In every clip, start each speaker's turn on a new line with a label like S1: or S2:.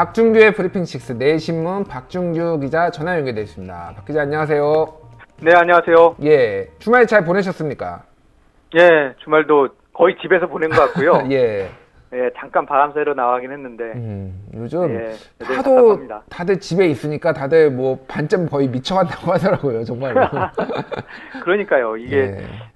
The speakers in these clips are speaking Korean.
S1: 박중규의 브리핑 식스 내신문 박중규 기자 전화 연결돼 있습니다. 박 기자 안녕하세요.
S2: 네, 안녕하세요.
S1: 예, 주말 잘 보내셨습니까?
S2: 예, 주말도 거의 집에서 보낸 것 같고요.
S1: 예.
S2: 예, 잠깐 바람 쐬러 나가긴 했는데.
S1: 음, 요즘
S2: 예, 여전히
S1: 하도
S2: 답답합니다.
S1: 다들 집에 있으니까 다들 뭐 반쯤 거의 미쳐간다고 하더라고요, 정말.
S2: 그러니까요. 이게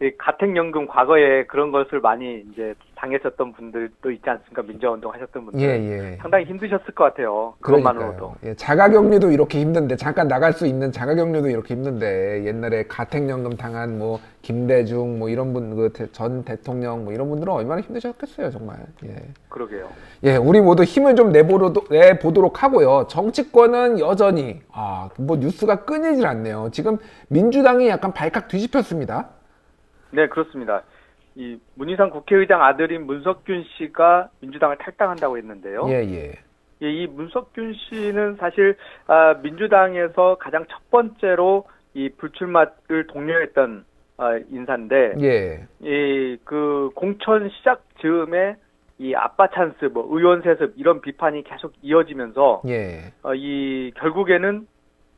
S1: 예.
S2: 이 가택연금 과거에 그런 것을 많이 이제 당했었던 분들도 있지 않습니까? 민주화운동 하셨던 분들.
S1: 예, 예.
S2: 상당히 힘드셨을 것 같아요. 그것만으로도.
S1: 예, 자가격리도 이렇게 힘든데 잠깐 나갈 수 있는 자가격리도 이렇게 힘든데 옛날에 가택연금 당한 뭐 김대중 뭐 이런 분 그 전 대통령 뭐 이런 분들은 얼마나 힘드셨겠어요 정말. 예.
S2: 그러게요.
S1: 예, 우리 모두 힘을 좀 내보도록, 내보도록 하고요. 정치권은 여전히, 아, 뭐 뉴스가 끊이질 않네요. 지금 민주당이 약간 발칵 뒤집혔습니다.
S2: 네, 그렇습니다. 이 문희상 국회의장 아들인 문석균 씨가 민주당을 탈당한다고 했는데요.
S1: 예, 예.
S2: 예, 이 문석균 씨는 사실 아, 민주당에서 가장 첫 번째로 이 불출마를 독려했던 아, 인사인데
S1: 예.
S2: 이그 공천 시작 즈음에 이 아빠 찬스 뭐 의원 세습 이런 비판이 계속 이어지면서
S1: 예.
S2: 어, 이 결국에는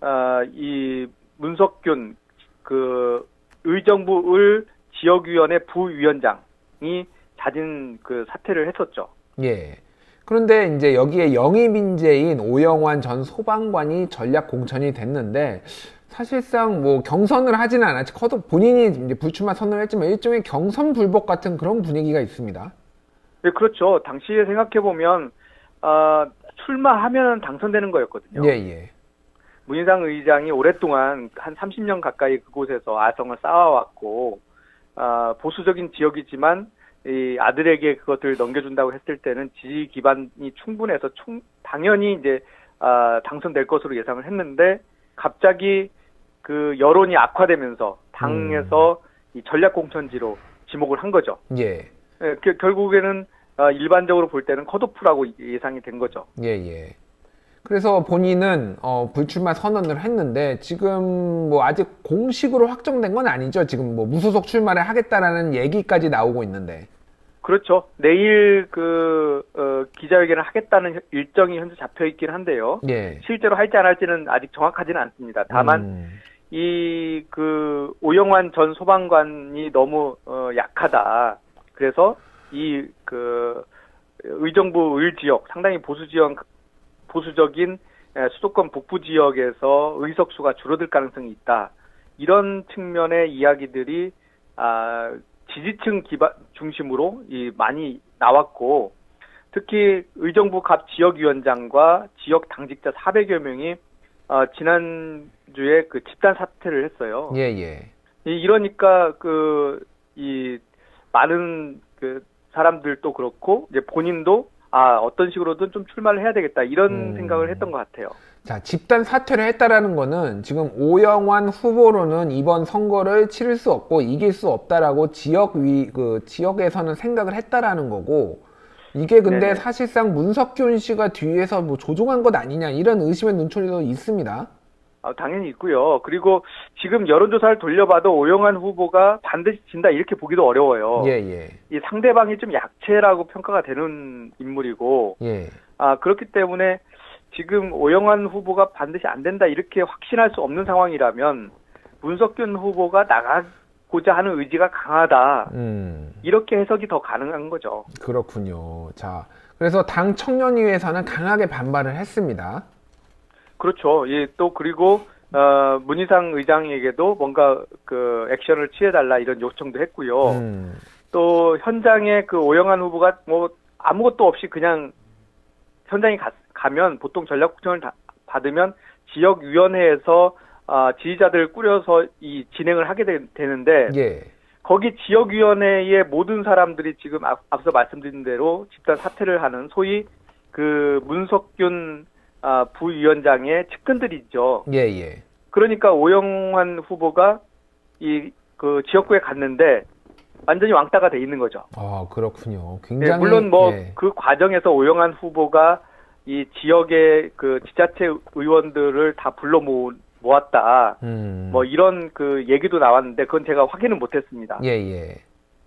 S2: 아, 이 문석균 그 의정부을 지역위원회 부위원장이 자진 그 사퇴를 했었죠.
S1: 예. 그런데 이제 여기에 영입 인재인 오영환 전 소방관이 전략 공천이 됐는데 사실상 뭐 경선을 하지는 않았지. 커도 본인이 이제 불출마 선언을 했지만 일종의 경선 불복 같은 그런 분위기가 있습니다.
S2: 네, 그렇죠. 당시에 생각해 보면 아, 출마하면 당선되는 거였거든요.
S1: 예, 예.
S2: 문희상 의장이 오랫동안 한 30년 가까이 그곳에서 아성을 쌓아왔고 아, 보수적인 지역이지만 이 아들에게 그것을 넘겨준다고 했을 때는 지지 기반이 충분해서 충, 당연히 이제 아, 당선될 것으로 예상을 했는데 갑자기 그 여론이 악화되면서 당에서 이 전략 공천지로 지목을 한 거죠.
S1: 예.
S2: 예, 그- 결국에는 아, 일반적으로 볼 때는 컷오프라고 예상이 된 거죠.
S1: 예, 예. 그래서 본인은 어, 불출마 선언을 했는데 지금 뭐 아직 공식으로 확정된 건 아니죠. 지금 뭐 무소속 출마를 하겠다라는 얘기까지 나오고 있는데.
S2: 그렇죠. 내일 그 어, 기자회견을 하겠다는 일정이 현재 잡혀 있긴 한데요.
S1: 예.
S2: 실제로 할지 안 할지는 아직 정확하지는 않습니다. 다만
S1: 음,
S2: 이그 오영환 전 소방관이 너무 어, 약하다. 그래서 이그 의정부 을 지역 상당히 보수 지역 보수적인 에, 수도권 북부 지역에서 의석수가 줄어들 가능성이 있다. 이런 측면의 이야기들이 아, 지지층 기반 중심으로 이 많이 나왔고 특히 의정부 갑 지역위원장과 지역 당직자 400여 명이 어, 지난주에 그 집단 사퇴를 했어요.
S1: 예, 예.
S2: 이- 이러니까 그 이 많은 그 사람들도 그렇고 이제 본인도 아 어떤 식으로든 좀 출마를 해야 되겠다 이런
S1: 음.
S2: 생각을 했던 것 같아요.
S1: 자, 집단 사퇴를 했다라는 거는 지금 오영환 후보로는 이번 선거를 치를 수 없고 이길 수 없다라고 지역 위, 그 지역에서는 생각을 했다라는 거고 이게 근데
S2: 네네.
S1: 사실상 문석균 씨가 뒤에서 뭐 조종한 것 아니냐 이런 의심의 눈초리도 있습니다.
S2: 아, 당연히 있고요. 그리고 지금 여론조사를 돌려봐도 오영환 후보가 반드시 진다 이렇게 보기도 어려워요.
S1: 예, 예.
S2: 이 상대방이 좀 약체라고 평가가 되는 인물이고
S1: 예.
S2: 아 그렇기 때문에 지금 오영환 후보가 반드시 안 된다 이렇게 확신할 수 없는 상황이라면 문석균 후보가 나가고자 하는 의지가 강하다
S1: 음.
S2: 이렇게 해석이 더 가능한 거죠.
S1: 그렇군요. 자, 그래서 당 청년위에서는 강하게 반발을 했습니다.
S2: 그렇죠. 예, 또 그리고 어, 문희상 의장에게도 뭔가 그 액션을 취해달라 이런 요청도 했고요.
S1: 음.
S2: 또 현장에 그 오영환 후보가 뭐 아무것도 없이 그냥 현장에 가, 가면 보통 전략 국정을 다- 받으면 지역 위원회에서 아, 지지자들을 꾸려서 이 진행을 하게 되, 는데
S1: 예.
S2: 거기 지역 위원회의 모든 사람들이 지금 앞, 앞서 말씀드린 대로 집단 사퇴를 하는 소위 그 문석균 아, 부위원장의 측근들이죠.
S1: 예, 예.
S2: 그러니까 오영환 후보가 이 그 지역구에 갔는데 완전히 왕따가 돼 있는 거죠.
S1: 아, 그렇군요.
S2: 예,
S1: 굉장히
S2: 물론 뭐
S1: 예.
S2: 그 과정에서 오영환 후보가 이 지역의 그 지자체 의원들을 다 불러 모, 모았다.
S1: 음.
S2: 뭐 이런 그 얘기도 나왔는데 그건 제가 확인은 못 했습니다.
S1: 예, 예.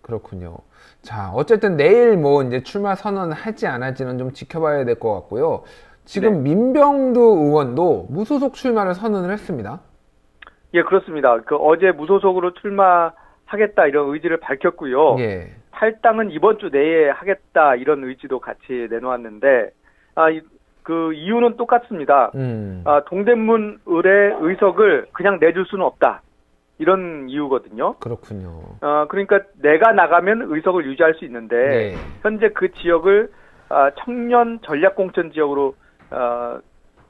S1: 그렇군요. 자, 어쨌든 내일 뭐 이제 출마 선언 할지 안 할지는 좀 지켜봐야 될 것 같고요. 지금 민병두 의원도 무소속 출마를 선언을 했습니다.
S2: 예, 그렇습니다. 그 어제 무소속으로 출마하겠다 이런 의지를 밝혔고요.
S1: 예.
S2: 탈당은 이번 주 내에 하겠다 이런 의지도 같이 내놓았는데 아, 이- 그 이유는 똑같습니다.
S1: 음.
S2: 아, 동대문 을의 의석을 그냥 내줄 수는 없다. 이런 이유거든요.
S1: 그렇군요.
S2: 어, 그러니까 내가 나가면 의석을 유지할 수 있는데
S1: 네.
S2: 현재 그 지역을 아, 청년 전략 공천 지역으로 어,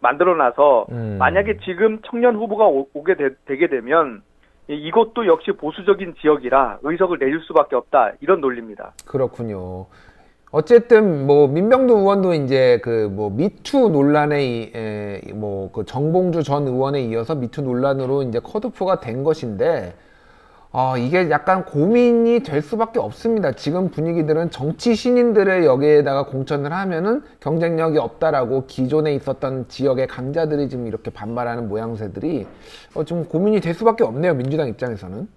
S2: 만들어놔서
S1: 음.
S2: 만약에 지금 청년 후보가 오, 게 되 게 되면 이- 이것도 역시 보수적인 지역이라 의석을 내줄 수밖에 없다 이런 논리입니다.
S1: 그렇군요. 어쨌든 뭐 민병두 의원도 이제 그 뭐 미투 논란에 뭐 그 정봉주 전 의원에 이어서 미투 논란으로 이제 컷오프가 된 것인데 어 이게 약간 고민이 될 수밖에 없습니다. 지금 분위기들은 정치 신인들의 여기에다가 공천을 하면은 경쟁력이 없다라고 기존에 있었던 지역의 강자들이 지금 이렇게 반발하는 모양새들이 어, 좀 고민이 될 수밖에 없네요. 민주당 입장에서는.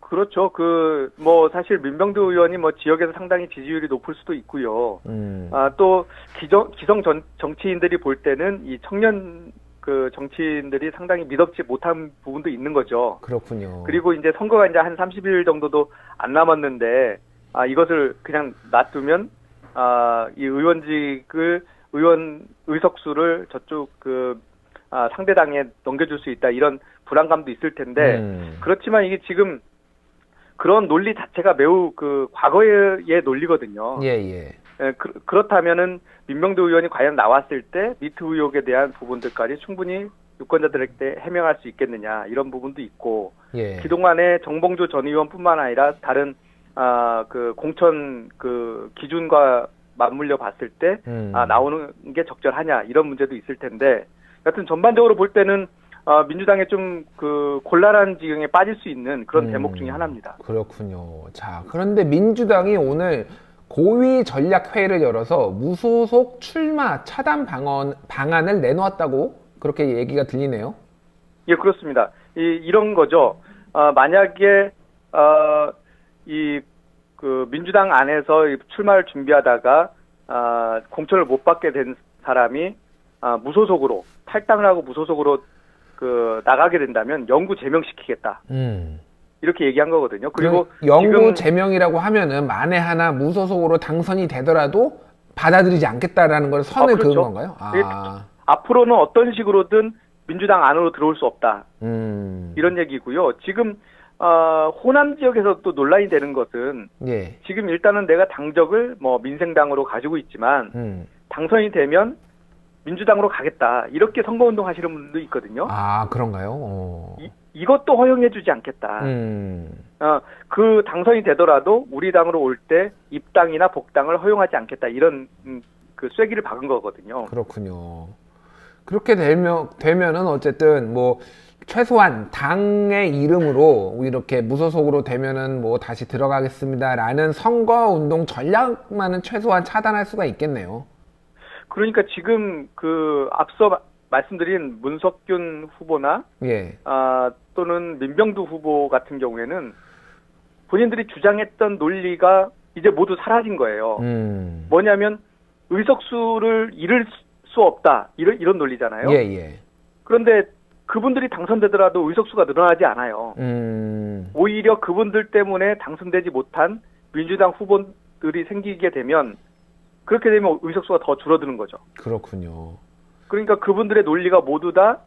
S2: 그렇죠. 그 뭐 사실 민병두 의원이 뭐 지역에서 상당히 지지율이 높을 수도 있고요.
S1: 음.
S2: 아, 또 기정, 기성 전, 정치인들이 볼 때는 이 청년 그 정치인들이 상당히 믿업지 못한 부분도 있는 거죠.
S1: 그렇군요.
S2: 그리고 이제 선거가 이제 한 30일 정도도 안 남았는데 아, 이것을 그냥 놔두면 아, 이 의원직을 의원 의석수를 저쪽 그 아, 상대당에 넘겨줄 수 있다 이런 불안감도 있을 텐데
S1: 음.
S2: 그렇지만 이게 지금 그런 논리 자체가 매우 그 과거의 논리거든요.
S1: 예, 예.
S2: 예, 그, 그렇다면은 민병두 의원이 과연 나왔을 때 미투 의혹에 대한 부분들까지 충분히 유권자들에게 해명할 수 있겠느냐 이런 부분도 있고
S1: 예.
S2: 그동안에 정봉주 전 의원뿐만 아니라 다른 아 그 공천 그 기준과 맞물려 봤을 때
S1: 음.
S2: 아, 나오는 게 적절하냐 이런 문제도 있을 텐데 여튼 전반적으로 볼 때는 아, 민주당에 좀그 곤란한 지경에 빠질 수 있는 그런
S1: 음.
S2: 대목 중에 하나입니다.
S1: 그렇군요. 자, 그런데 민주당이 오늘 고위 전략 회의를 열어서 무소속 출마 차단 방안 방안을 내놓았다고 그렇게 얘기가 들리네요.
S2: 예, 그렇습니다. 이, 이런 거죠. 어, 만약에, 어, 이, 그, 민주당 안에서 이 출마를 준비하다가, 아, 공천을 못 받게 된 사람이, 아, 무소속으로, 탈당을 하고 무소속으로, 그, 나가게 된다면 영구 제명시키겠다.
S1: 음.
S2: 이렇게 얘기한 거거든요. 그리고
S1: 영구 제명이라고 하면은 만에 하나 무소속으로 당선이 되더라도 받아들이지 않겠다라는 걸 선을
S2: 아, 그렇죠.
S1: 그은 건가요? 아,
S2: 앞으로는 어떤 식으로든 민주당 안으로 들어올 수 없다.
S1: 음,
S2: 이런 얘기고요. 지금, 어, 호남 지역에서 또 논란이 되는 것은
S1: 예,
S2: 지금 일단은 내가 당적을 뭐 민생당으로 가지고 있지만
S1: 음,
S2: 당선이 되면 민주당으로 가겠다 이렇게 선거운동 하시는 분도 있거든요.
S1: 아 그런가요? 어.
S2: 이, 이것도 허용해주지 않겠다.
S1: 음,
S2: 어, 그 당선이 되더라도 우리 당으로 올 때 입당이나 복당을 허용하지 않겠다 이런 음, 그 쐐기를 박은 거거든요.
S1: 그렇군요. 그렇게 되면 되면은 어쨌든 뭐 최소한 당의 이름으로 이렇게 무소속으로 되면은 뭐 다시 들어가겠습니다라는 선거 운동 전략만은 최소한 차단할 수가 있겠네요.
S2: 그러니까 지금 그 앞서 마- 말씀드린 문석균 후보나
S1: 예,
S2: 아, 또는 민병두 후보 같은 경우에는 본인들이 주장했던 논리가 이제 모두 사라진 거예요.
S1: 음,
S2: 뭐냐면 의석수를 잃을 수 없다 이런 이런 논리잖아요.
S1: 예, 예,
S2: 그런데 그분들이 당선되더라도 의석수가 늘어나지 않아요.
S1: 음,
S2: 오히려 그분들 때문에 당선되지 못한 민주당 후보들이 생기게 되면 그렇게 되면 의석수가 더 줄어드는 거죠.
S1: 그렇군요.
S2: 그러니까 그분들의 논리가 모두 다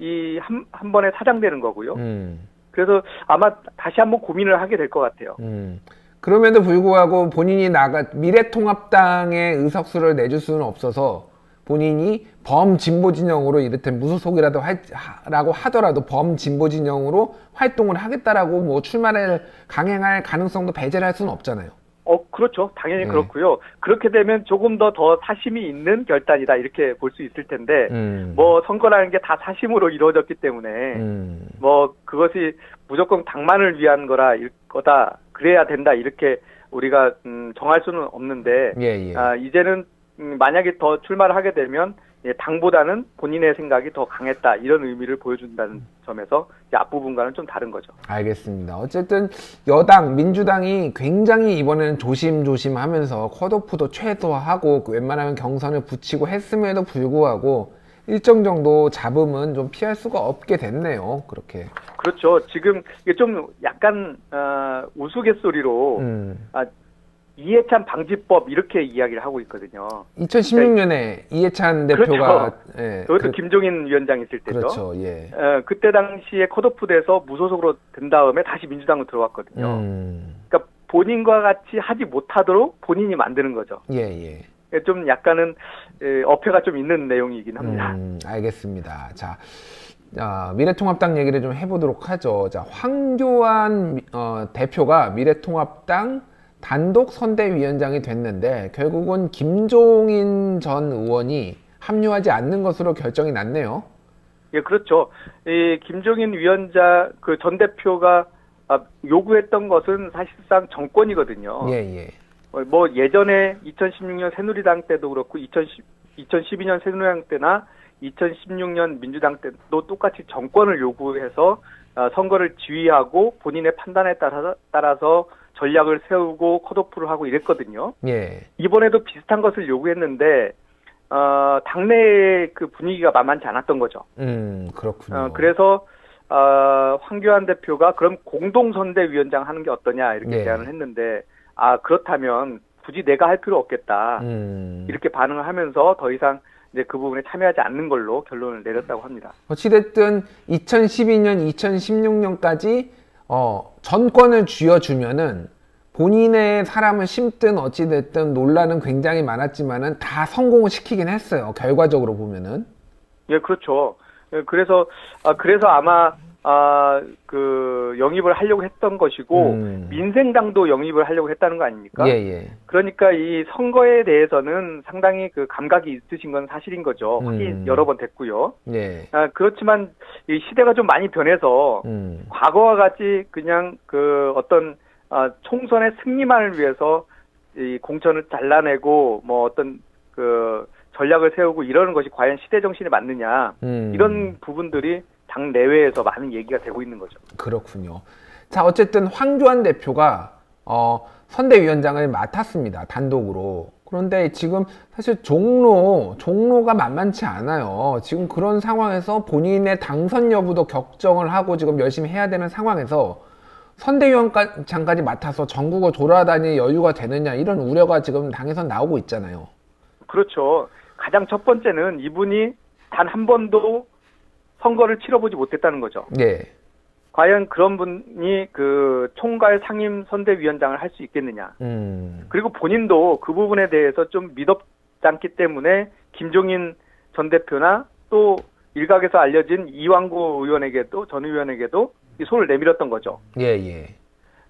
S2: 이 한 한 번에 사장되는 거고요.
S1: 음,
S2: 그래서 아마 다시 한번 고민을 하게 될 것 같아요.
S1: 음. 그럼에도 불구하고 본인이 나가 미래통합당의 의석수를 내줄 수는 없어서 본인이 범진보 진영으로 이를테면 무소속이라도 할, 라고 하더라도 범진보 진영으로 활동을 하겠다라고 뭐 출마를 강행할 가능성도 배제를 할 수는 없잖아요.
S2: 어, 그렇죠. 당연히
S1: 네.
S2: 그렇고요. 그렇게 되면 조금 더 더 사심이 있는 결단이다 이렇게 볼 수 있을 텐데
S1: 음.
S2: 뭐 선거라는 게 다 사심으로 이루어졌기 때문에
S1: 음.
S2: 뭐 그것이 무조건 당만을 위한 거라 일 거다 그래야 된다 이렇게 우리가 음, 정할 수는 없는데
S1: 예, 예.
S2: 아, 이제는 음, 만약에 더 출마를 하게 되면 예, 당보다는 본인의 생각이 더 강했다 이런 의미를 보여준다는 점에서 앞부분과는 좀 다른 거죠.
S1: 알겠습니다. 어쨌든 여당 민주당이 굉장히 이번에는 조심조심하면서 컷오프도 최소화하고 웬만하면 경선을 붙이고 했음에도 불구하고 일정 정도 잡음은 좀 피할 수가 없게 됐네요. 그렇게.
S2: 그렇죠. 지금 이게 좀 약간 어, 우스갯소리로
S1: 음.
S2: 이해찬 방지법 이렇게 이야기를 하고 있거든요.
S1: 2016년에 이해찬 대표가 예,
S2: 그것도
S1: 그-
S2: 김종인 위원장 있을 때죠.
S1: 그렇죠. 예.
S2: 어, 그때 당시에 컷오프돼서 무소속으로 된 다음에 다시 민주당으로 들어왔거든요.
S1: 음.
S2: 그러니까 본인과 같이 하지 못하도록 본인이 만드는 거죠.
S1: 예, 예.
S2: 좀 약간은 에, 어폐가 좀 있는 내용이긴 합니다.
S1: 음, 알겠습니다. 자, 아, 미래통합당 얘기를 좀 해보도록 하죠. 자, 황교안 미- 어, 대표가 미래통합당 단독 선대위원장이 됐는데 결국은 김종인 전 의원이 합류하지 않는 것으로 결정이 났네요.
S2: 예, 그렇죠. 이 김종인 위원장 그 전 대표가 아, 요구했던 것은 사실상 정권이거든요.
S1: 예, 예.
S2: 어, 뭐 예전에 2016년 새누리당 때도 그렇고 2010, 2012년 새누리당 때나 2016년 민주당 때도 똑같이 정권을 요구해서 어, 선거를 지휘하고 본인의 판단에 따라서, 따라서 전략을 세우고 컷오프를 하고 이랬거든요.
S1: 예.
S2: 이번에도 비슷한 것을 요구했는데 어, 당내의 그 분위기가 만만치 않았던 거죠.
S1: 음, 그렇군요.
S2: 어, 그래서 어, 황교안 대표가 그럼 공동선대위원장 하는 게 어떠냐 이렇게
S1: 네.
S2: 제안을 했는데 아 그렇다면 굳이 내가 할 필요 없겠다
S1: 음.
S2: 이렇게 반응을 하면서 더 이상 이제 그 부분에 참여하지 않는 걸로 결론을 내렸다고 합니다.
S1: 어찌됐든 2012년, 2016년까지 어, 전권을 쥐어주면은 본인의 사람을 심든 어찌됐든 논란은 굉장히 많았지만은 다 성공을 시키긴 했어요. 결과적으로 보면은.
S2: 예, 그렇죠. 예, 그래서 아 그래서 아마 아 그 영입을 하려고 했던 것이고
S1: 음.
S2: 민생당도 영입을 하려고 했다는 거 아닙니까?
S1: 예, 예.
S2: 그러니까 이 선거에 대해서는 상당히 그 감각이 있으신 건 사실인 거죠.
S1: 음.
S2: 확인 여러 번 됐고요.
S1: 예.
S2: 아, 그렇지만 이 시대가 좀 많이 변해서
S1: 음.
S2: 과거와 같이 그냥 그 어떤 아, 총선의 승리만을 위해서 이 공천을 잘라내고 뭐 어떤 그 전략을 세우고 이러는 것이 과연 시대 정신에 맞느냐
S1: 음.
S2: 이런 부분들이 당 내외에서 많은 얘기가 되고 있는 거죠.
S1: 그렇군요. 자, 어쨌든 황교안 대표가 어, 선대위원장을 맡았습니다. 단독으로. 그런데 지금 사실 종로, 종로가 만만치 않아요. 지금 그런 상황에서 본인의 당선 여부도 결정을 하고 지금 열심히 해야 되는 상황에서 선대위원장까지 맡아서 전국을 돌아다닐 여유가 되느냐 이런 우려가 지금 당에서 나오고 있잖아요.
S2: 그렇죠. 가장 첫 번째는 이분이 단 한 번도 선거를 치러보지 못했다는 거죠.
S1: 예.
S2: 과연 그런 분이 그 총괄 상임 선대위원장을 할 수 있겠느냐.
S1: 음.
S2: 그리고 본인도 그 부분에 대해서 좀 믿었지 않기 때문에 김종인 전 대표나 또 일각에서 알려진 이왕구 의원에게도 전 의원에게도 이 손을 내밀었던 거죠.
S1: 예, 예.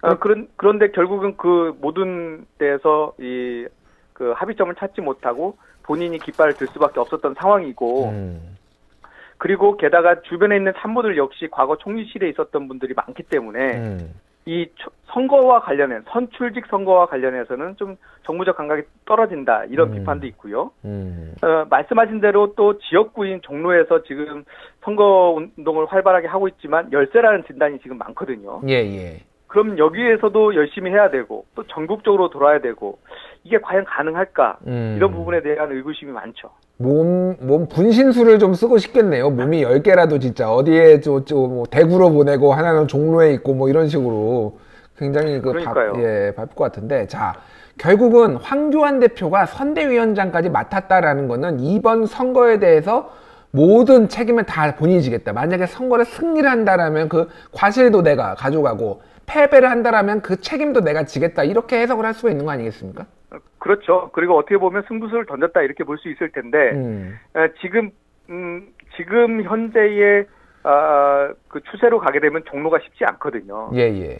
S2: 어, 그런 그런데 결국은 그 모든 데에서 이 그 합의점을 찾지 못하고 본인이 깃발을 들 수밖에 없었던 상황이고
S1: 음.
S2: 그리고 게다가 주변에 있는 산모들 역시 과거 총리실에 있었던 분들이 많기 때문에
S1: 음.
S2: 이 초- 선거와 관련해 선출직 선거와 관련해서는 좀 정무적 감각이 떨어진다 이런
S1: 음.
S2: 비판도 있고요.
S1: 음.
S2: 어, 말씀하신 대로 또 지역구인 종로에서 지금 선거 운동을 활발하게 하고 있지만 열세라는 진단이 지금 많거든요.
S1: 예, 예.
S2: 그럼 여기에서도 열심히 해야 되고 또 전국적으로 돌아야 되고 이게 과연 가능할까
S1: 음.
S2: 이런 부분에 대한 의구심이 많죠.
S1: 몸, 몸 분신술을 좀 쓰고 싶겠네요. 몸이 10개라도 진짜 어디에 저, 저, 뭐 대구로 보내고 하나는 종로에 있고 뭐 이런 식으로 굉장히 그 바,
S2: 그러니까요.
S1: 예, 바쁠 것 같은데. 자, 결국은 황교안 대표가 선대위원장까지 맡았다라는 거는 이번 선거에 대해서 모든 책임을 다 본인이 지겠다. 만약에 선거를 승리를 한다라면 그 과실도 내가 가져가고 패배를 한다라면 그 책임도 내가 지겠다. 이렇게 해석을 할 수가 있는 거 아니겠습니까?
S2: 어, 그렇죠. 그리고 어떻게 보면 승부수를 던졌다 이렇게 볼 수 있을 텐데
S1: 음.
S2: 에, 지금 음, 지금 현재의 아, 그 추세로 가게 되면 종로가 쉽지 않거든요.
S1: 예, 예.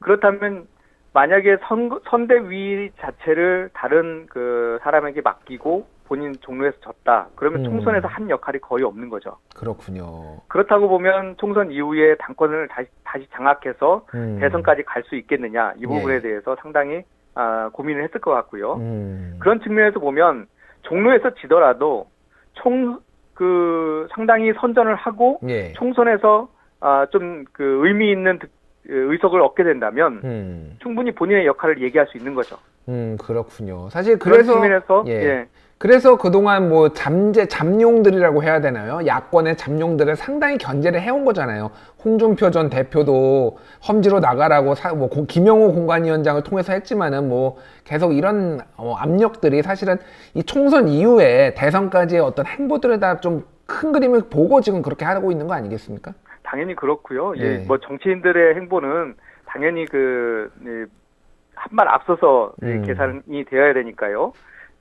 S2: 그렇다면 만약에 선, 선대위 자체를 다른 그 사람에게 맡기고 본인 종로에서 졌다. 그러면
S1: 음.
S2: 총선에서 한 역할이 거의 없는 거죠.
S1: 그렇군요.
S2: 그렇다고 보면 총선 이후에 당권을 다시, 다시 장악해서
S1: 음.
S2: 대선까지 갈 수 있겠느냐 이 부분에
S1: 예.
S2: 대해서 상당히 아, 고민을 했을 것 같고요.
S1: 음.
S2: 그런 측면에서 보면 종로에서 지더라도 총 그 상당히 선전을 하고
S1: 예.
S2: 총선에서 아, 좀 그 의미 있는 득- 의석을 얻게 된다면
S1: 음.
S2: 충분히 본인의 역할을 얘기할 수 있는 거죠.
S1: 음, 그렇군요. 사실
S2: 그런
S1: 그래서
S2: 측면에서
S1: 예.
S2: 예.
S1: 그래서 그동안 뭐 잠재 잠룡들이라고 해야 되나요? 야권의 잠룡들을 상당히 견제를 해온 거잖아요. 홍준표 전 대표도 험지로 나가라고 사, 뭐 고- 김영호 공관위원장을 통해서 했지만은 뭐 계속 이런 어, 압력들이 사실은 이 총선 이후에 대선까지의 어떤 행보들을 다 좀 큰 그림을 보고 지금 그렇게 하고 있는 거 아니겠습니까?
S2: 당연히 그렇고요.
S1: 예.
S2: 예, 뭐 정치인들의 행보는 당연히 그한발 앞서서 이
S1: 음.
S2: 계산이 되어야 되니까요.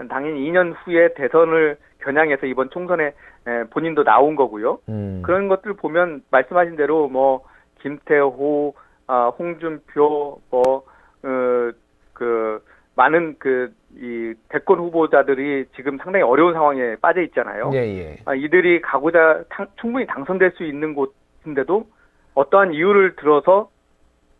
S2: 당연히 2년 후에 대선을 겨냥해서 이번 총선에 에, 본인도 나온 거고요.
S1: 음.
S2: 그런 것들 보면 말씀하신 대로 뭐 김태호, 아, 홍준표, 뭐, 어, 그 많은 그 이 대권 후보자들이 지금 상당히 어려운 상황에 빠져 있잖아요.
S1: 예, 예.
S2: 아, 이들이 가고자 당- 충분히 당선될 수 있는 곳인데도 어떠한 이유를 들어서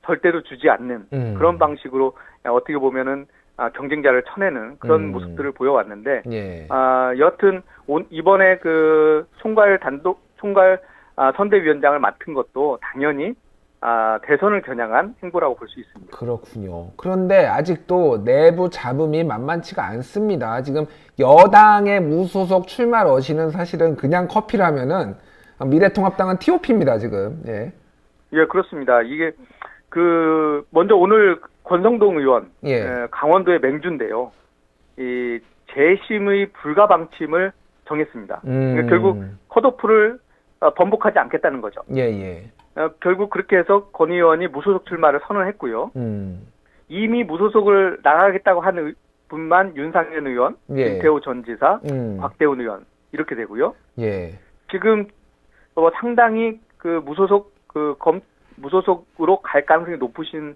S2: 절대로 주지 않는
S1: 음.
S2: 그런 방식으로 어떻게 보면은 아, 경쟁자를 쳐내는 그런
S1: 음.
S2: 모습들을 보여왔는데
S1: 예.
S2: 아, 여튼 온- 이번에 그 총괄 단독 총괄 아, 선대위원장을 맡은 것도 당연히 아, 대선을 겨냥한 행보라고 볼 수 있습니다.
S1: 그렇군요. 그런데 아직도 내부 잡음이 만만치가 않습니다. 지금 여당의 무소속 출마 러시는 사실은 그냥 커피라면은 미래통합당은 TOP입니다, 지금. 예.
S2: 예, 그렇습니다. 이게 그 먼저 오늘 권성동 의원
S1: 예.
S2: 에, 강원도의 맹주인데요. 이 재심의 불가 방침을 정했습니다.
S1: 음.
S2: 그러니까 결국 컷오프를 어, 번복하지 않겠다는 거죠.
S1: 예, 예.
S2: 어, 결국 그렇게 해서 권 의원이 무소속 출마를 선언했고요.
S1: 음.
S2: 이미 무소속을 나가겠다고 하는 의- 분만 윤상현 의원,
S1: 예.
S2: 김태호 전 지사,
S1: 음.
S2: 곽대훈 의원 이렇게 되고요.
S1: 예.
S2: 지금 어, 상당히 그 무소속 그 검, 무소속으로 갈 가능성이 높으신 에,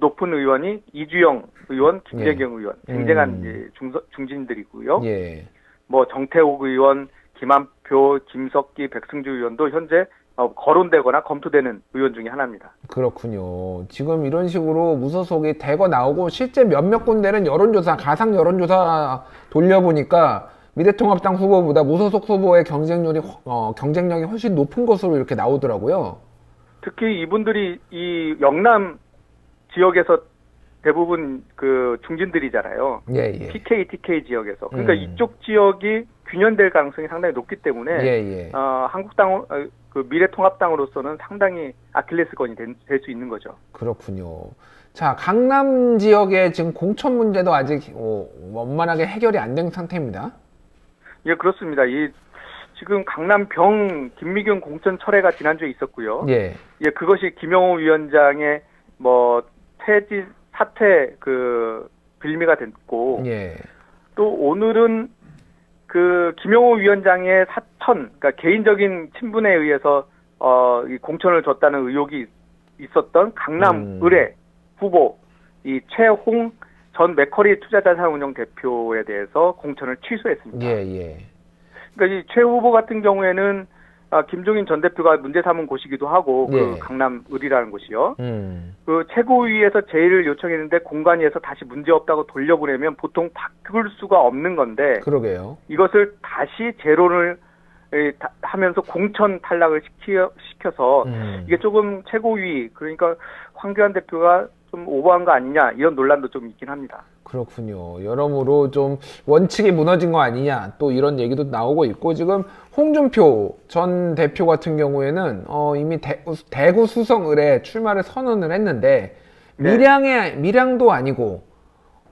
S2: 높은 의원이 이주영 의원, 김재경 의원 굉장한
S1: 음.
S2: 이제 중서, 중진들이고요.
S1: 예.
S2: 뭐 정태욱 의원, 김한표, 김석기, 백승주 의원도 현재 어, 거론되거나 검토되는 의원 중에 하나입니다.
S1: 그렇군요. 지금 이런 식으로 무소속이 대거 나오고 실제 몇몇 군데는 여론조사, 가상 여론조사 돌려보니까 미래통합당 후보보다 무소속 후보의 경쟁률이 허- 어, 경쟁력이 훨씬 높은 것으로 이렇게 나오더라고요.
S2: 특히 이분들이 이 영남 지역에서 대부분 그 중진들이잖아요.
S1: 예, 예.
S2: PK, TK 지역에서. 그러니까
S1: 음.
S2: 이쪽 지역이 균열될 가능성이 상당히 높기 때문에
S1: 예, 예.
S2: 어, 한국당 어, 그 미래통합당으로서는 상당히 아킬레스건이 될 수 있는 거죠.
S1: 그렇군요. 자, 강남 지역의 지금 공천 문제도 아직 어, 원만하게 해결이 안 된 상태입니다.
S2: 예, 그렇습니다. 이 지금 강남 병 김미경 공천 철회가 지난주에 있었고요.
S1: 예.
S2: 예, 그것이 김영호 위원장의 뭐 퇴지 사퇴 그 빌미가 됐고
S1: 예.
S2: 또 오늘은 그 김영호 위원장의 사천, 그러니까 개인적인 친분에 의해서 어, 이 공천을 줬다는 의혹이 있었던 강남
S1: 음.
S2: 의뢰 후보 이 최홍 전 맥커리 투자자산운용 대표에 대해서 공천을 취소했습니다.
S1: 예, 예.
S2: 그러니까 이 최 후보 같은 경우에는 아, 김종인 전 대표가 문제 삼은 곳이기도 하고 그
S1: 예.
S2: 강남 을이라는 곳이요.
S1: 음.
S2: 그 최고위에서 제의를 요청했는데 공관위에서 다시 문제 없다고 돌려보내면 보통 바꿀 수가 없는 건데
S1: 그러게요.
S2: 이것을 다시 다- 하면서 공천 탈락을 시켜, 시켜서
S1: 음.
S2: 이게 조금 최고위 그러니까 황교안 대표가 좀 오버한 거 아니냐 이런 논란도 좀 있긴 합니다.
S1: 그렇군요. 여러모로 좀 원칙이 무너진 거 아니냐 또 이런 얘기도 나오고 있고 지금 홍준표 전 대표 같은 경우에는 어, 이미 대, 구 수성 을에 출마를 선언을 했는데
S2: 네.
S1: 밀양의 밀양도 아니고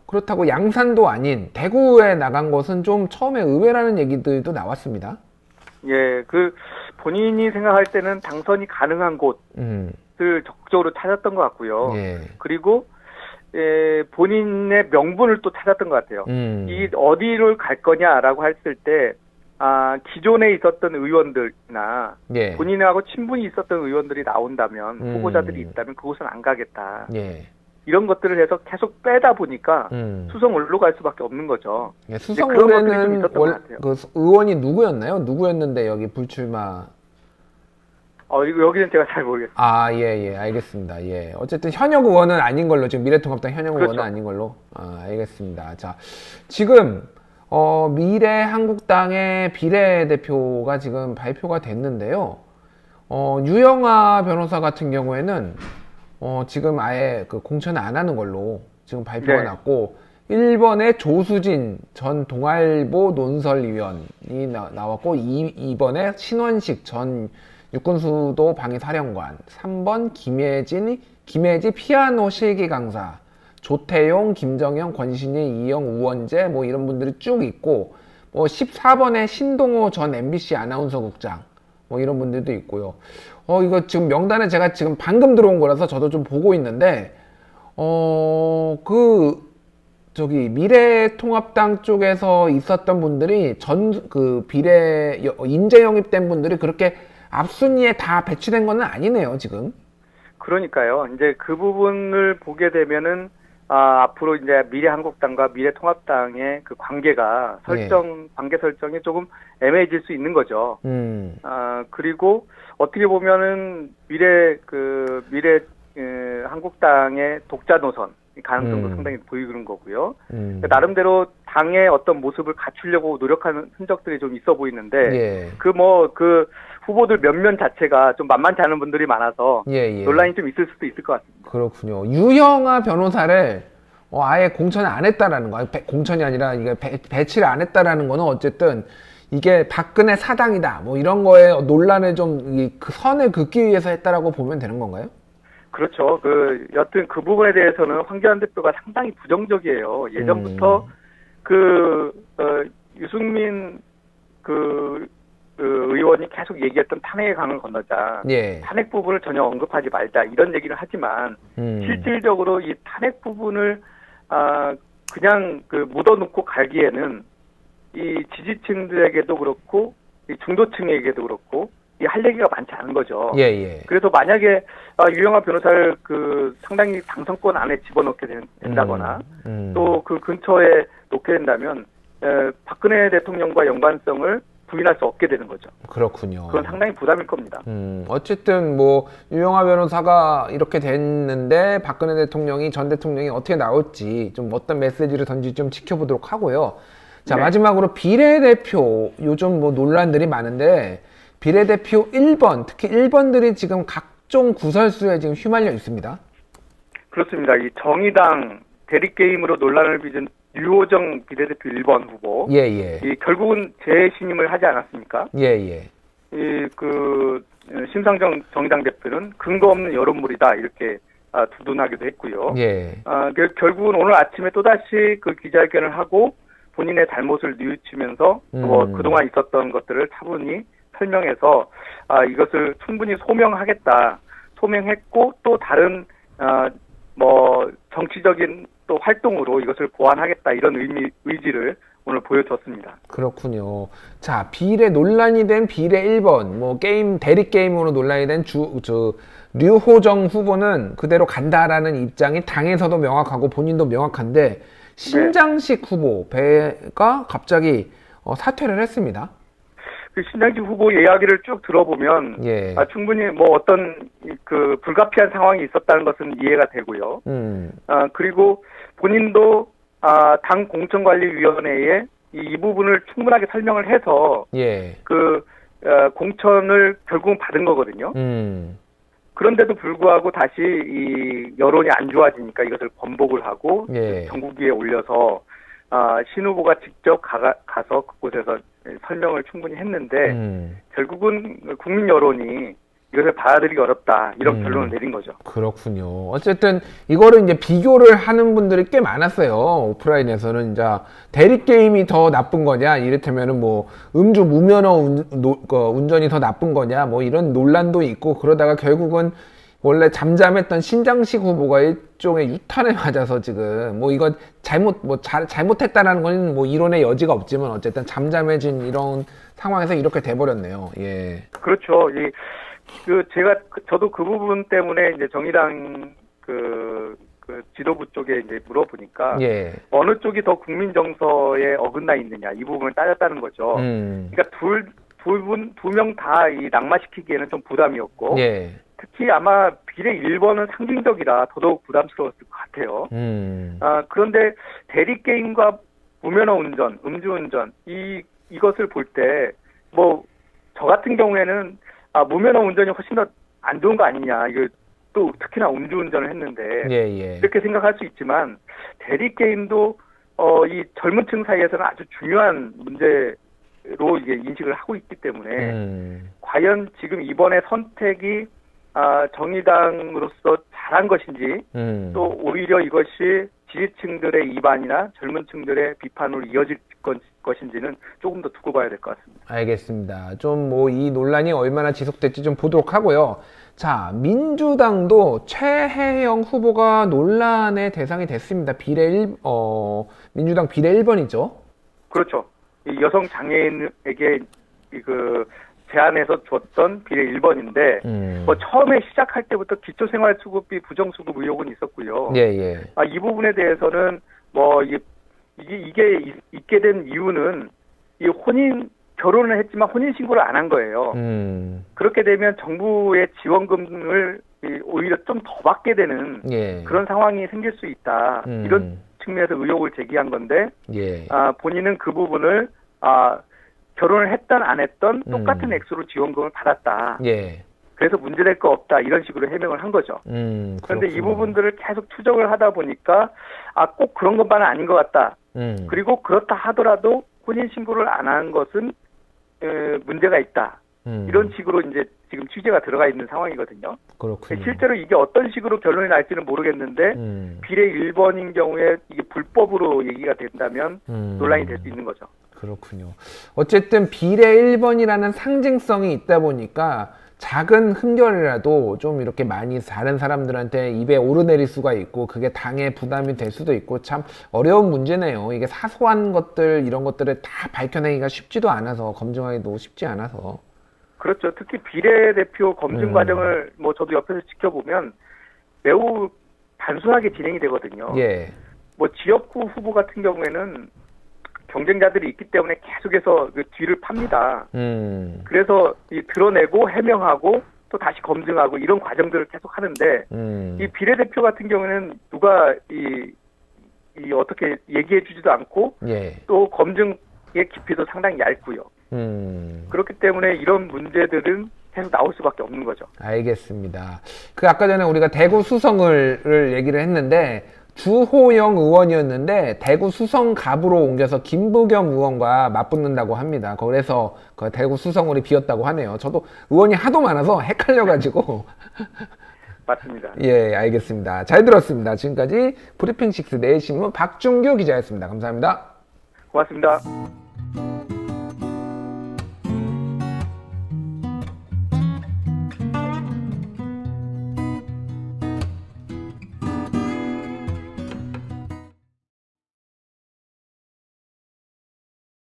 S1: 그렇다고 양산도 아닌 대구에 나간 것은 좀 처음에 의외라는 얘기들도 나왔습니다.
S2: 예, 그 본인이 생각할 때는 당선이 가능한 곳을
S1: 음,
S2: 적극적으로 찾았던 것 같고요.
S1: 예,
S2: 그리고 예, 본인의 명분을 또 찾았던 것 같아요.
S1: 음,
S2: 이 어디를 갈 거냐라고 했을 때 아, 기존에 있었던 의원들이나
S1: 예,
S2: 본인하고 친분이 있었던 의원들이 나온다면
S1: 음.
S2: 후보자들이 있다면 그곳은 안 가겠다.
S1: 예,
S2: 이런 것들을 해서 계속 빼다 보니까
S1: 음.
S2: 수성 올로 갈 수밖에 없는 거죠.
S1: 예, 원,
S2: 같아요.
S1: 그 의원이 누구였나요? 누구였는데 여기 불출마
S2: 어, 이거 여기는 제가 잘 모르겠어요.
S1: 아, 예, 예, 알겠습니다. 예. 어쨌든 현역 의원은 아닌 걸로, 지금 미래통합당 현역
S2: 그렇죠.
S1: 의원은 아닌 걸로. 아, 알겠습니다. 자, 지금, 어, 미래 한국당의 비례대표가 지금 발표가 됐는데요. 어, 유영아 변호사 같은 경우에는 어, 지금 아예 그 공천을 안 하는 걸로 지금 발표가
S2: 네.
S1: 났고 1번에 조수진 전 동아일보 논설위원이 나, 나왔고 2, 2번에 신원식 전 육군수도 방위사령관 3번 김혜진 김혜지 피아노 실기 강사 조태용, 김정영, 권신희, 이영, 우원재 뭐 이런 분들이 쭉 있고 뭐 14번에 신동호 전 MBC 아나운서 국장 뭐 이런 분들도 있고요. 어 이거 지금 명단에 제가 지금 방금 들어온 거라서 저도 좀 보고 있는데 어 그 저기 미래통합당 쪽에서 있었던 분들이 전 그 비례 여- 인재 영입된 분들이 그렇게 앞순위에 다 배치된 건 아니네요 지금.
S2: 그러니까요. 이제 그 부분을 보게 되면은 아, 앞으로 이제 미래한국당과 미래통합당의 그 관계가 설정 관계 설정이 조금 애매해질 수 있는 거죠.
S1: 음.
S2: 아 그리고 어떻게 보면은 미래 그 미래 에, 한국당의 독자 노선 가능성도
S1: 음.
S2: 상당히 보이는 거고요.
S1: 음.
S2: 나름대로 당의 어떤 모습을 갖추려고 노력하는 흔적들이 좀 있어 보이는데
S1: 예.
S2: 그뭐그 후보들 몇몇 자체가 좀 만만치 않은 분들이 많아서
S1: 예, 예.
S2: 논란이 좀 있을 수도 있을 것 같습니다.
S1: 그렇군요. 유형아 변호사를 어, 아예 공천을 안 했다라는 거, 아니, 배- 공천이 아니라 이게 배, 배치를 안 했다라는 거는 어쨌든 이게 박근혜 사당이다, 뭐 이런 거에 논란을 좀그 선을 긋기 위해서 했다라고 보면 되는 건가요?
S2: 그렇죠. 그 여튼 그 부분에 대해서는 황교안 대표가 상당히 부정적이에요. 예전부터
S1: 음.
S2: 그 어, 유승민 그, 그 의원이 계속 얘기했던 탄핵의 강을 건너자.
S1: 예.
S2: 탄핵 부분을 전혀 언급하지 말자 이런 얘기를 하지만
S1: 음.
S2: 실질적으로 이 탄핵 부분을 아 그냥 그 묻어놓고 갈기에는 이 지지층들에게도 그렇고 이 중도층에게도 그렇고 이 할 얘기가 많지 않은 거죠.
S1: 예, 예.
S2: 그래서 만약에 아, 유영아 변호사를 그 상당히 당선권 안에 집어넣게 된- 된다거나
S1: 음, 음.
S2: 또그 근처에 놓게 된다면 에, 박근혜 대통령과 연관성을 부인할 수 없게 되는 거죠.
S1: 그렇군요.
S2: 그건 상당히 부담일 겁니다.
S1: 음, 어쨌든 뭐 유영아 변호사가 이렇게 됐는데 박근혜 대통령이 전 대통령이 어떻게 나올지 좀 어떤 메시지를 던질지 좀 지켜보도록 하고요. 자
S2: 네.
S1: 마지막으로 비례대표 요즘 뭐 논란들이 많은데 비례대표 1번 특히 1번들이 지금 각종 구설수에 지금 휘말려 있습니다.
S2: 그렇습니다. 이 정의당 대립 게임으로 논란을 빚은 유호정 비례대표 1번 후보.
S1: 예 예
S2: 이 결국은 재신임을 하지 않았습니까?
S1: 예 예
S2: 이그 심상정 정의당 대표는 근거 없는 여론물이다 이렇게 아, 두둔하기도 했고요.
S1: 예.
S2: 아, 그 결국은 오늘 아침에 또 다시 그 기자회견을 하고 본인의 잘못을 뉘우치면서 뭐
S1: 음.
S2: 그동안 있었던 것들을 차분히 설명해서 아, 이것을 충분히 소명하겠다. 소명했고 또 다른 아, 뭐 정치적인 또 활동으로 이것을 보완하겠다 이런 의미 의지를 오늘 보여줬습니다.
S1: 그렇군요. 자, 비례 논란이 된 비례 1번, 뭐 게임 대립 게임으로 논란이 된 주 저 류호정 후보는 그대로 간다라는 입장이 당에서도 명확하고 본인도 명확한데 신장식 후보 배가 갑자기 어, 사퇴를 했습니다.
S2: 그 신장식 후보 이야기를 쭉 들어보면
S1: 예.
S2: 아, 충분히 뭐 어떤 이- 그 불가피한 상황이 있었다는 것은 이해가 되고요.
S1: 음.
S2: 아, 그리고 본인도 아, 당 공천관리위원회에 이, 이 부분을 충분하게 설명을 해서
S1: 예.
S2: 그 어, 공천을 결국은 받은 거거든요.
S1: 음.
S2: 그런데도 불구하고 다시 이 여론이 안 좋아지니까 이것을 번복을 하고
S1: 예.
S2: 전국위에 올려서 아, 신 후보가 직접 가, 가서 그곳에서 설명을 충분히 했는데
S1: 음.
S2: 결국은 국민 여론이 이것을 받아들이기 어렵다 이런
S1: 음.
S2: 결론을 내린 거죠.
S1: 그렇군요. 어쨌든 이거를 이제 비교를 하는 분들이 꽤 많았어요. 오프라인에서는 이제 대립 게임이 더 나쁜 거냐, 이를테면은 뭐 음주 무면허 운, 노- 그 운전이 더 나쁜 거냐, 뭐 이런 논란도 있고 그러다가 결국은 원래 잠잠했던 신장식 후보가 일종의 유탄에 맞아서 지금 뭐 이건 잘못 뭐 잘, 잘못했다라는 건 뭐 이론의 여지가 없지만 어쨌든 잠잠해진 이런 상황에서 이렇게 돼버렸네요. 예.
S2: 그렇죠. 이, 그, 제가, 그- 저도 그 부분 때문에 이제 정의당 그, 그 지도부 쪽에 이제 물어보니까
S1: 예.
S2: 어느 쪽이 더 국민 정서에 어긋나 있느냐 이 부분을 따졌다는 거죠.
S1: 음.
S2: 그러니까 둘, 두 분, 두 명 다 이 낙마시키기에는 좀 부담이었고
S1: 예.
S2: 특히 아마 비례 1번은 상징적이라 더더욱 부담스러웠을 것 같아요.
S1: 음.
S2: 아, 그런데 대립 게임과 무면허 운전, 음주운전 이 이것을 볼 때 뭐 저 같은 경우에는 아 무면허 운전이 훨씬 더 안 좋은 거 아니냐 이거 또 특히나 음주운전을 했는데
S1: 예, 예.
S2: 이렇게 생각할 수 있지만 대리 게임도 어 이 젊은 층 사이에서는 아주 중요한 문제로 이게 인식을 하고 있기 때문에
S1: 음,
S2: 과연 지금 이번에 선택이 아 정의당으로서 잘한 것인지
S1: 음.
S2: 또 오히려 이것이 지지층들의 이반이나 젊은 층들의 비판으로 이어질 것- 것인지는 조금 더 두고 봐야 될 것 같습니다.
S1: 알겠습니다. 좀 뭐 이 논란이 얼마나 지속될지 좀 보도록 하고요. 자, 민주당도 최혜영 후보가 논란의 대상이 됐습니다. 비례 1, 어, 민주당 비례 1번이죠.
S2: 그렇죠. 이 여성 장애인에게 이그 제안해서 줬던 비례 1번인데
S1: 음.
S2: 뭐 처음에 시작할 때부터 기초생활수급비 부정수급 의혹은 있었고요.
S1: 예, 예.
S2: 아, 이 부분에 대해서는 뭐 이게 이게, 이게 있- 있게 된 이유는 이 혼인 결혼을 했지만 혼인 신고를 안 한 거예요.
S1: 음.
S2: 그렇게 되면 정부의 지원금을 이 오히려 좀 더 받게 되는
S1: 예.
S2: 그런 상황이 생길 수 있다.
S1: 음.
S2: 이런 측면에서 의혹을 제기한 건데
S1: 예.
S2: 아, 본인은 그 부분을 아, 결혼을 했던 안 했던
S1: 음.
S2: 똑같은 액수로 지원금을 받았다.
S1: 예.
S2: 그래서 문제될 거 없다. 이런 식으로 해명을 한 거죠.
S1: 음.
S2: 그런데 이. 부분들을 계속 추적을 하다 보니까 아, 꼭 그런 것만은 아닌 것 같다.
S1: 음.
S2: 그리고 그렇다 하더라도 혼인 신고를 안 한 것은 에, 문제가 있다.
S1: 음.
S2: 이런 식으로 이제 지금 취재가 들어가 있는 상황이거든요.
S1: 그렇군요.
S2: 실제로 이게 어떤 식으로 결론이 날지는 모르겠는데
S1: 음.
S2: 비례 1번인 경우에 이게 불법으로 얘기가 된다면
S1: 음.
S2: 논란이 될 수 있는 거죠.
S1: 그렇군요. 어쨌든 비례 1번이라는 상징성이 있다 보니까 작은 흠결이라도 좀 이렇게 많이 다른 사람들한테 입에 오르내릴 수가 있고 그게 당의 부담이 될 수도 있고 참 어려운 문제네요. 이게 사소한 것들 이런 것들을 다 밝혀내기가 쉽지도 않아서 검증하기도 쉽지 않아서.
S2: 그렇죠. 특히 비례대표 검증
S1: 음.
S2: 과정을 뭐 저도 옆에서 지켜보면 매우 단순하게 진행이 되거든요.
S1: 예.
S2: 뭐 지역구 후보 같은 경우에는 경쟁자들이 있기 때문에 계속해서 그 뒤를 팝니다.
S1: 음.
S2: 그래서 이 드러내고 해명하고 또 다시 검증하고 이런 과정들을 계속 하는데
S1: 음.
S2: 이 비례대표 같은 경우에는 누가 이, 이 어떻게 얘기해 주지도 않고
S1: 예.
S2: 또 검증의 깊이도 상당히 얇고요.
S1: 음.
S2: 그렇기 때문에 이런 문제들은 계속 나올 수밖에 없는 거죠.
S1: 알겠습니다. 그 아까 전에 우리가 대구 수성을 을 얘기를 했는데 주호영 의원이었는데 대구 수성 갑으로 옮겨서 김부겸 의원과 맞붙는다고 합니다. 그래서 그 대구 수성을이 비었다고 하네요. 저도 의원이 하도 많아서 헷갈려가지고
S2: 맞습니다.
S1: 예 알겠습니다. 잘 들었습니다. 지금까지 브리핑 식스 내신문 박준규 기자였습니다. 감사합니다.
S2: 고맙습니다.